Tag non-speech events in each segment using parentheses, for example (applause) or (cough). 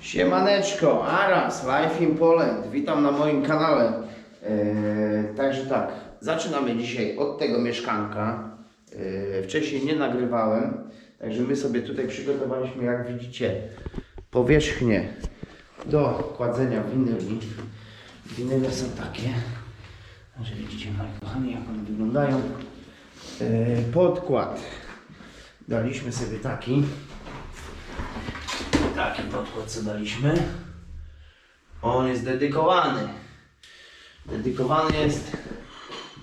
Siemaneczko, Aras, Life in Poland. Witam na moim kanale. Eee, także tak, zaczynamy dzisiaj od tego mieszkanka. Eee, wcześniej nie nagrywałem, także my sobie tutaj przygotowaliśmy, jak widzicie, powierzchnię do kładzenia winyli. Winyle są takie, że widzicie, moi kochani, jak one wyglądają. Eee, podkład. Daliśmy sobie taki. Taki podkład co daliśmy. On jest dedykowany. Dedykowany jest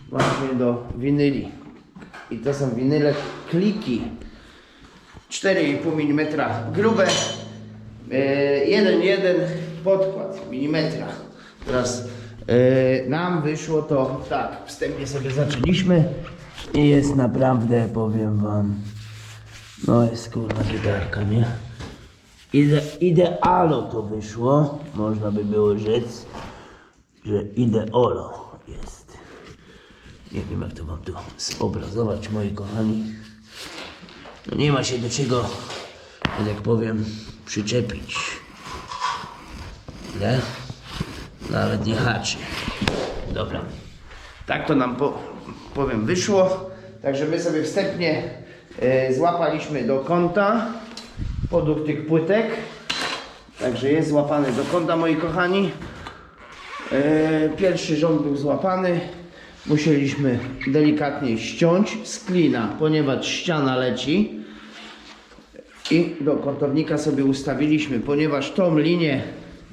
właśnie do winyli. I to są winyle kliki. 4,5 mm grube. Yy, 1,1 podkład milimetra. Teraz yy, nam wyszło to tak. Wstępnie sobie zaczęliśmy. I jest naprawdę, powiem wam, no jest kurwa zegarka, nie? Ide, idealo to wyszło, można by było rzec, że ideolo jest. Nie wiem jak to wam tu zobrazować, moi kochani. No nie ma się do czego, tak powiem, przyczepić. Nie? Nawet nie haczy. Dobra. Tak to nam po, powiem wyszło. Także my sobie wstępnie e, złapaliśmy do kąta podług tych płytek. Także jest złapany do kąta moi kochani. E, pierwszy rząd był złapany. Musieliśmy delikatnie ściąć z klina, ponieważ ściana leci. I do kątownika sobie ustawiliśmy, ponieważ tą linię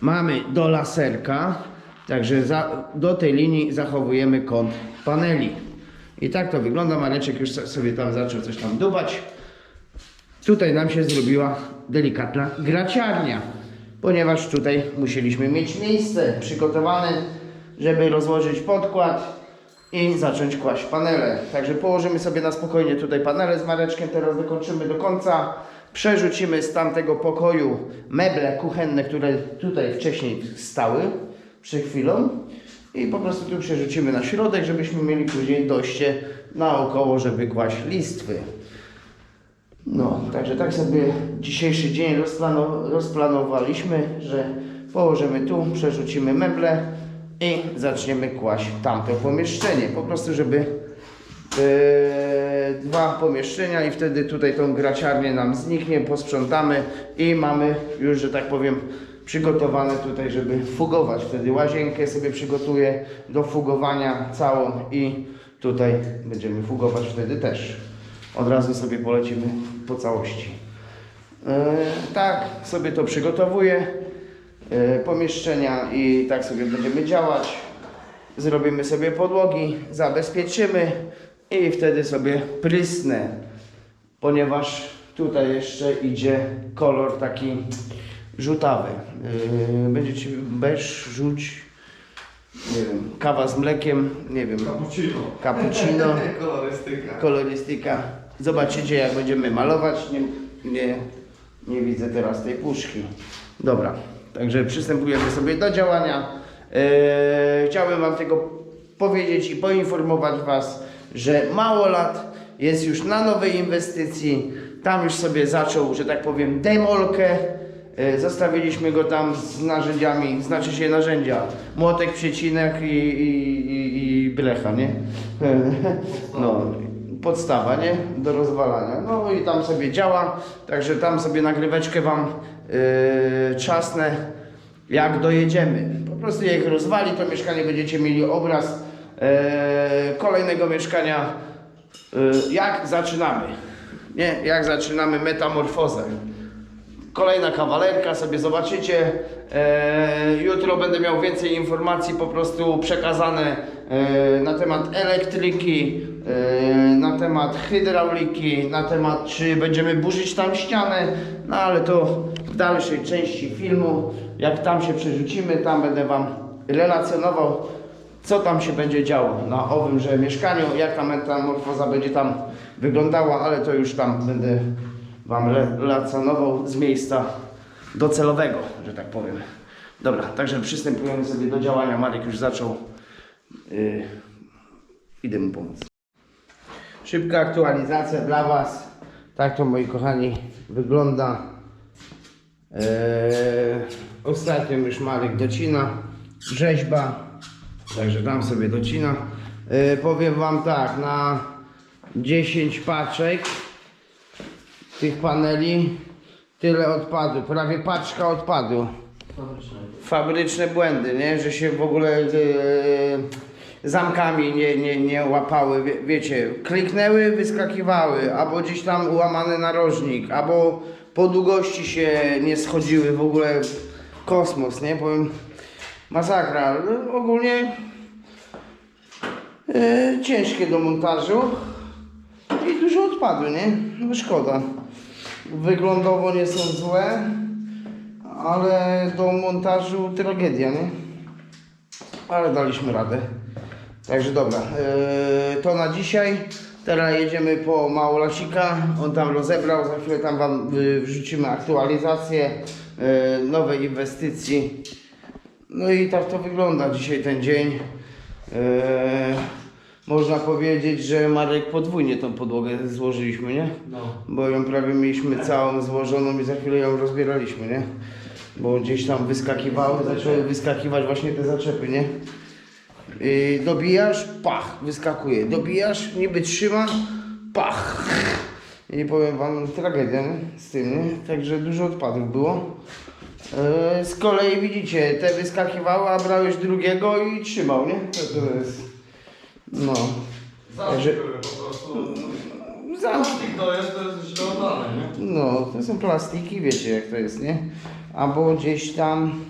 mamy do laserka, także za, do tej linii zachowujemy kąt paneli. I tak to wygląda. Mareczek już so- sobie tam zaczął coś tam dubać. Tutaj nam się zrobiła delikatna graciarnia, ponieważ tutaj musieliśmy mieć miejsce przygotowane, żeby rozłożyć podkład i zacząć kłaść panele. Także położymy sobie na spokojnie tutaj panele z Mareczkiem, teraz dokończymy do końca. Przerzucimy z tamtego pokoju meble kuchenne, które tutaj wcześniej stały przed chwilą i po prostu tu przerzucimy na środek, żebyśmy mieli później dojście naokoło, żeby kłaść listwy. No, także tak sobie dzisiejszy dzień rozplano, rozplanowaliśmy, że położymy tu, przerzucimy meble i zaczniemy kłaść tamte pomieszczenie. Po prostu, żeby e, dwa pomieszczenia i wtedy tutaj tą graciarnię nam zniknie, posprzątamy i mamy już, że tak powiem, przygotowane tutaj, żeby fugować. Wtedy łazienkę sobie przygotuję do fugowania całą i tutaj będziemy fugować wtedy też. Od razu sobie polecimy po całości. E, tak sobie to przygotowuję. E, pomieszczenia i tak sobie będziemy działać. Zrobimy sobie podłogi, zabezpieczymy i wtedy sobie prysnę, ponieważ tutaj jeszcze idzie kolor taki żółtawy. Yy, będzie ci beż, żółć, nie wiem, kawa z mlekiem, nie wiem, Cappuccino. cappuccino, (laughs) Kolorystyka. kolorystyka. Zobaczycie jak będziemy malować. Nie, nie, nie widzę teraz tej puszki. Dobra, także przystępujemy sobie do działania. Eee, chciałbym Wam tylko powiedzieć i poinformować Was, że mało lat jest już na nowej inwestycji. Tam już sobie zaczął, że tak powiem, demolkę. E, Zostawiliśmy go tam z narzędziami, znaczy się narzędzia, młotek, przecinek i, i, i, i blecha, nie? No, podstawa, nie? Do rozwalania. No i tam sobie działa, także tam sobie nagryweczkę Wam yy, jak dojedziemy. Po prostu jak rozwali to mieszkanie, będziecie mieli obraz yy, kolejnego mieszkania, yy, jak zaczynamy. Nie, jak zaczynamy metamorfozę. Kolejna kawalerka, sobie zobaczycie. E, jutro będę miał więcej informacji po prostu przekazane e, na temat elektryki, na temat hydrauliki, na temat czy będziemy burzyć tam ścianę, no ale to w dalszej części filmu. Jak tam się przerzucimy, tam będę Wam relacjonował, co tam się będzie działo na owymże mieszkaniu, jak ta metamorfoza będzie tam wyglądała, ale to już tam będę Wam relacjonował z miejsca docelowego, że tak powiem. Dobra, także przystępujemy sobie do działania. Marek już zaczął. Yy, idę mu pomóc. Szybka aktualizacja dla Was. Tak to moi kochani wygląda. Yy, ostatnio już Marek docina, rzeźba, także tam sobie docina. E, powiem Wam tak, na 10 paczek tych paneli tyle odpadu, prawie paczka odpadu. Fabryczne błędy, nie? Że się w ogóle e, zamkami nie, nie, nie łapały, Wie, wiecie, kliknęły, wyskakiwały, albo gdzieś tam ułamany narożnik, albo po długości się nie schodziły, w ogóle kosmos, nie? Powiem, masakra. Ogólnie e, ciężkie do montażu i dużo odpadu, nie? No szkoda. Wyglądowo nie są złe, ale do montażu tragedia, nie? Ale daliśmy radę. Także dobra, yy, to na dzisiaj. Teraz jedziemy po Małolasika. On tam rozebrał, za chwilę tam Wam yy, wrzucimy aktualizację yy, nowej inwestycji. No i tak to wygląda dzisiaj ten dzień. Yy, można powiedzieć, że Marek podwójnie tą podłogę złożyliśmy, nie? No. Bo ją prawie mieliśmy całą złożoną i za chwilę ją rozbieraliśmy, nie? Bo gdzieś tam wyskakiwały, zaczęły wyskakiwać właśnie te zaczepy, nie? I dobijasz, pach, wyskakuje. Dobijasz, niby trzyma, pach. I powiem wam, tragedia nie? z tym, nie? Także dużo odpadów było. E, z kolei widzicie, te wyskakiwały, a brałeś drugiego i trzymał, nie? To, to jest... No. Były po prostu. Plastik to jest, to jest źle oddane, nie? No, to są plastiki, wiecie jak to jest, nie? Albo gdzieś tam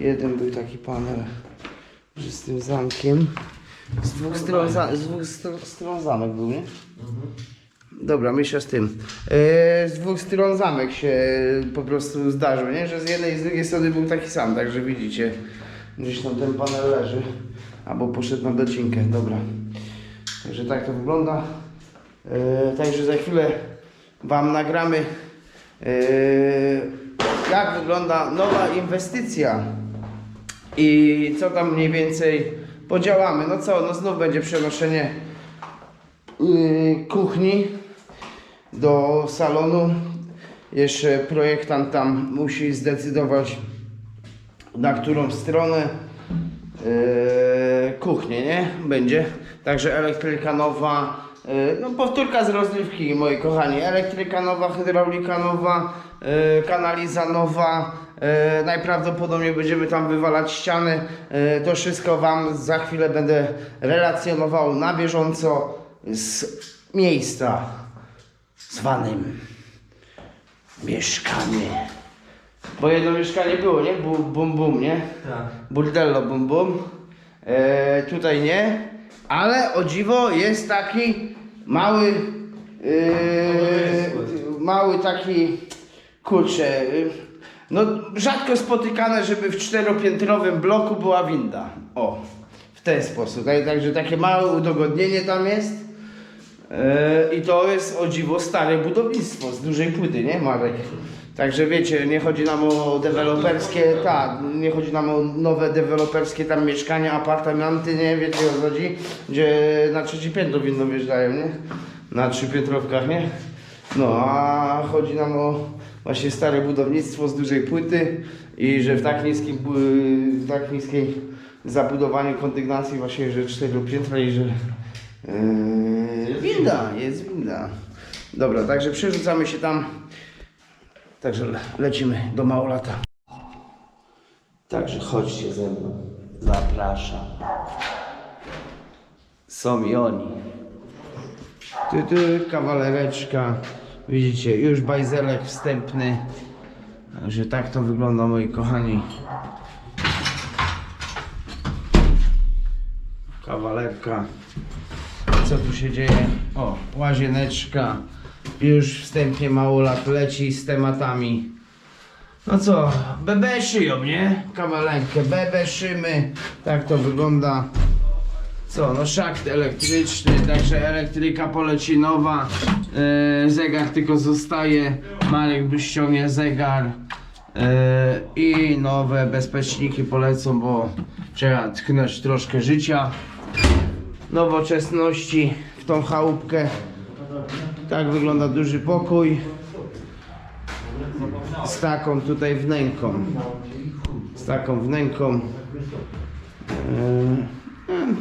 jeden był taki panel z tym zamkiem. Z dwóch stron, za, z dwóch stron, stron zamek był, nie? Dobra, myślę z tym. E, z dwóch stron zamek się po prostu zdarzył, nie? Że z jednej i z drugiej strony był taki sam, także widzicie. Gdzieś tam ten panel leży. Albo poszedł na docinkę, dobra. Także tak to wygląda. E, także za chwilę Wam nagramy e, jak wygląda nowa inwestycja i co tam mniej więcej podziałamy. No co, no znów będzie przenoszenie yy, kuchni do salonu. Jeszcze projektant tam musi zdecydować na którą stronę yy, kuchnię, nie? Będzie. Także elektryka nowa, no powtórka z rozrywki, moi kochani. Elektryka nowa, hydraulika nowa, yy, kanaliza nowa. Yy, najprawdopodobniej będziemy tam wywalać ściany. Yy, to wszystko Wam za chwilę będę relacjonował na bieżąco z miejsca zwanym mieszkanie. Bo jedno mieszkanie było, nie? Bu- Bum bum, nie? Tak. Burdello bum bum. Tutaj nie. Ale o dziwo jest taki mały. E, mały taki. Kurczę. e, No rzadko spotykane, żeby w czteropiętrowym bloku była winda. O. W ten sposób. Tak- Także takie małe udogodnienie tam jest. E, I to jest o dziwo stare budownictwo z dużej płyty, nie Marek? Także wiecie, nie chodzi nam o deweloperskie, tak, nie chodzi nam o nowe deweloperskie tam mieszkania, apartamenty, nie wiecie o co chodzi, gdzie na trzecie piętro winno wjeżdżają, nie? Na trzypiętrowkach, nie? No, a chodzi nam o właśnie stare budownictwo z dużej płyty i że w tak niskim, w tak niskiej zabudowaniu kondygnacji właśnie, że cztery piętra i że Yy, winda, jest winda. Dobra, także przerzucamy się tam. Także le lecimy do Małolata. Także chodźcie ze mną. Zapraszam. Są i oni. Tu, tu, kawalereczka. Widzicie, już bajzelek wstępny. Także tak to wygląda, moi kochani. Kawalerka. Co tu się dzieje? O, łazieneczka. Już wstępnie mało lat leci z tematami. No co, bebe szyją, nie? Kawalenkę, bebe szymy. Tak to wygląda. Co, no szakt elektryczny, także elektryka poleci nowa. Yy, zegar tylko zostaje. Marek by ściągnie zegar. Yy, I nowe bezpieczniki polecą, bo trzeba tknąć troszkę życia nowoczesności w tą chałupkę. Tak wygląda duży pokój. z taką tutaj wnęką. Z taką wnęką.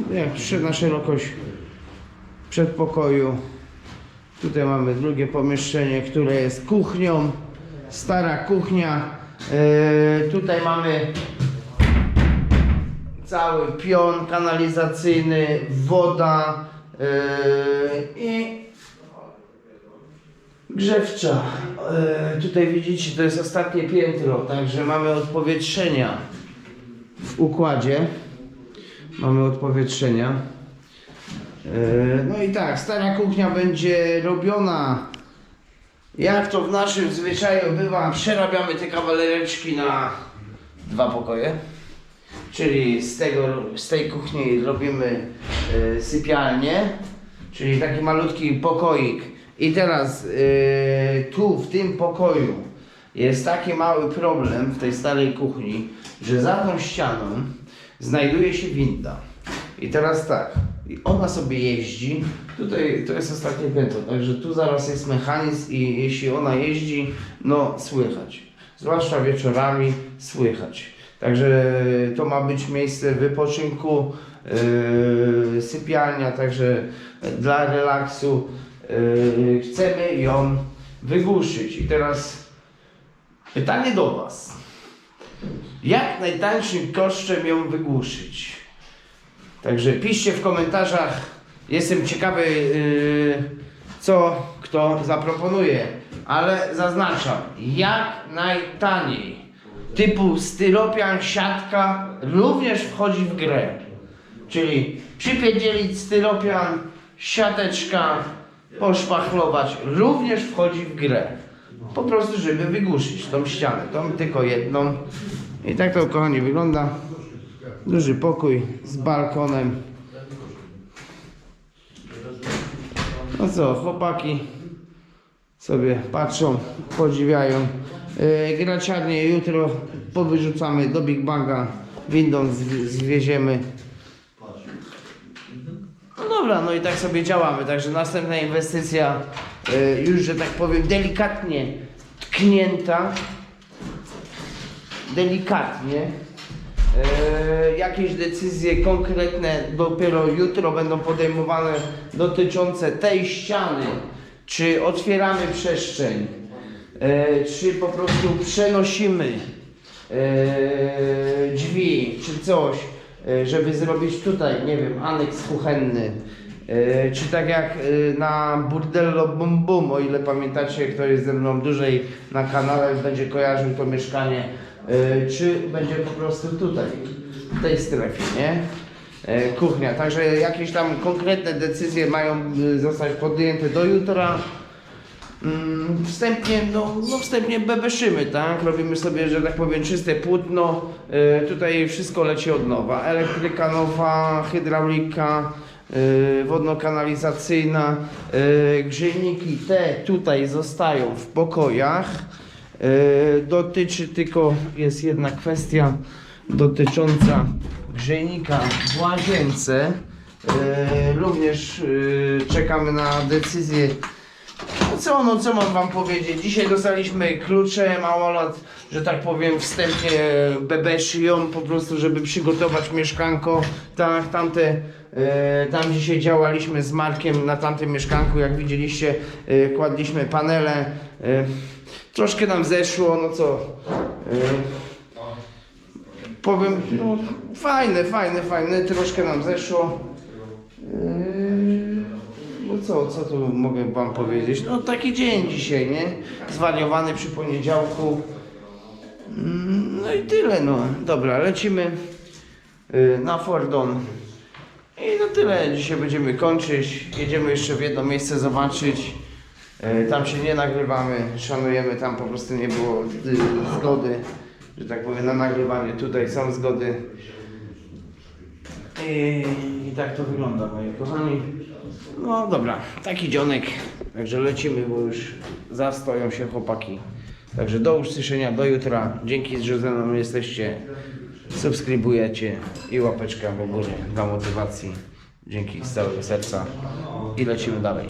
Yy, jak szy- na szerokość przedpokoju. Tutaj mamy drugie pomieszczenie, które jest kuchnią. Stara kuchnia. Yy, tutaj mamy cały pion kanalizacyjny, woda i grzewcza. Yy, tutaj widzicie, to jest ostatnie piętro, także mamy odpowietrzenia w układzie. Mamy odpowietrzenia. Yy, no i tak, stara kuchnia będzie robiona jak to w naszym zwyczaju bywa, przerabiamy te kawalereczki na dwa pokoje. Czyli z, tego, z tej kuchni robimy y, sypialnię, czyli taki malutki pokoik. I teraz y, tu w tym pokoju jest taki mały problem w tej starej kuchni, że za tą ścianą znajduje się winda. I teraz tak, ona sobie jeździ, tutaj to jest ostatnie piętro, także tu zaraz jest mechanizm i jeśli ona jeździ, no słychać. Zwłaszcza wieczorami słychać. Także to ma być miejsce wypoczynku, yy, sypialnia, także dla relaksu. Yy, chcemy ją wygłuszyć. I teraz pytanie do Was. Jak najtańszym kosztem ją wygłuszyć? Także piszcie w komentarzach. Jestem ciekawy, yy, co kto zaproponuje. Ale zaznaczam, jak najtaniej. Typu styropian, siatka również wchodzi w grę. Czyli przypierdzielić styropian, siateczka, poszpachlować również wchodzi w grę. Po prostu, żeby wygłuszyć tą ścianę. Tą tylko jedną. I tak to kochani wygląda. Duży pokój z balkonem. No co, chłopaki sobie patrzą, podziwiają. Yy, graciarnie jutro powyrzucamy do Big Banga, windą zw- zwieziemy. Dobra, no i tak sobie działamy, także następna inwestycja yy, już, że tak powiem, delikatnie tknięta. Delikatnie. E, jakieś decyzje konkretne dopiero jutro będą podejmowane dotyczące tej ściany. Czy otwieramy przestrzeń, e, czy po prostu przenosimy drzwi, czy coś, żeby zrobić tutaj, nie wiem, aneks kuchenny. E, czy tak jak e, na Burdello Bum Bum, o ile pamiętacie, kto jest ze mną dłużej na kanale, będzie kojarzył to mieszkanie, e, czy będzie po prostu tutaj, w tej strefie, nie? E, Kuchnia, także jakieś tam konkretne decyzje mają e, zostać podjęte do jutra. Mm, Wstępnie, no, no wstępnie bebeszymy, tak? Robimy sobie, że tak powiem, czyste płótno. E, tutaj wszystko leci od nowa. Elektryka nowa, hydraulika, e, wodno-kanalizacyjna. E, grzejniki te tutaj zostają w pokojach. Dotyczy tylko, jest jedna kwestia dotycząca grzejnika w łazience. Również czekamy na decyzję co, no co mam wam powiedzieć? Dzisiaj dostaliśmy klucze, małolat, że tak powiem, wstępnie bebeszy ją po prostu, żeby przygotować mieszkanko. Tak, tamte, e, tam dzisiaj działaliśmy z Markiem na tamtym mieszkanku, jak widzieliście, e, kładliśmy panele. E, troszkę nam zeszło, no co. E, powiem, no fajne, fajne, fajne, troszkę nam zeszło. No co, co tu mogę wam powiedzieć? No taki dzień dzisiaj, nie? Zwariowany przy poniedziałku. Mm, No i tyle, no. Dobra, lecimy yy, na Fordon. I no tyle, dzisiaj będziemy kończyć. Jedziemy jeszcze w jedno miejsce zobaczyć. Yy, Tam się nie nagrywamy, szanujemy, tam po prostu nie było zgody, że tak powiem, na nagrywanie. Tutaj są zgody. I, I tak to wygląda, moi kochani. No dobra, taki dzionek. Także lecimy, bo już zastoją się chłopaki. Także do usłyszenia, do jutra. Dzięki, że ze mną jesteście. Subskrybujecie i łapeczka w górę dla motywacji. Dzięki z całego serca. I lecimy dalej.